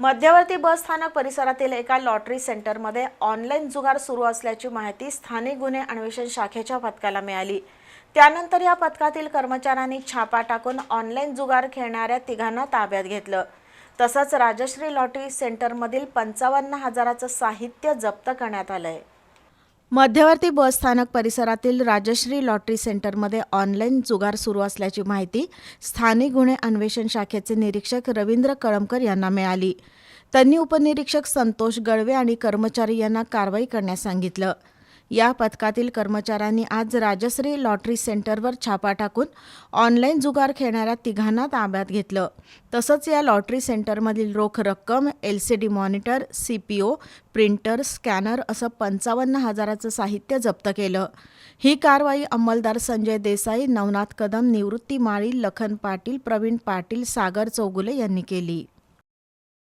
मध्यवर्ती बस स्थानक परिसरातील एका लॉटरी सेंटरमध्ये ऑनलाईन जुगार सुरू असल्याची माहिती स्थानिक गुन्हे अन्वेषण शाखेच्या पथकाला मिळाली. त्यानंतर या पथकातील कर्मचाऱ्यांनी छापा टाकून ऑनलाईन जुगार खेळणाऱ्या तिघांना ताब्यात घेतलं. तसंच राजश्री लॉटरी सेंटरमधील पंचावन्न हजाराचं साहित्य जप्त करण्यात आलं आहे मध्यवर्ती बस स्थानक परिसरातील राजश्री लॉटरी सेंटरमध्ये ऑनलाईन जुगार सुरू असल्याची माहिती स्थानिक गुन्हे अन्वेषण शाखेचे निरीक्षक रवींद्र कळमकर यांना मिळाली. त्यांनी उपनिरीक्षक संतोष गळवे आणि कर्मचारी यांना कारवाई करण्यास सांगितलं. या पथकातील कर्मचाऱ्यांनी आज राजश्री लॉटरी सेंटरवर छापा टाकून ऑनलाईन जुगार खेळणाऱ्या तिघांना ताब्यात घेतलं. तसंच या लॉटरी सेंटरमधील रोख रक्कम L C D monitor C P O printer scanner असं पंचावन्न हजाराचं साहित्य जप्त केलं. ही कारवाई अंमलदार संजय देसाई नवनाथ कदम निवृत्ती माळी लखन पाटील प्रवीण पाटील सागर चौगुले यांनी केली.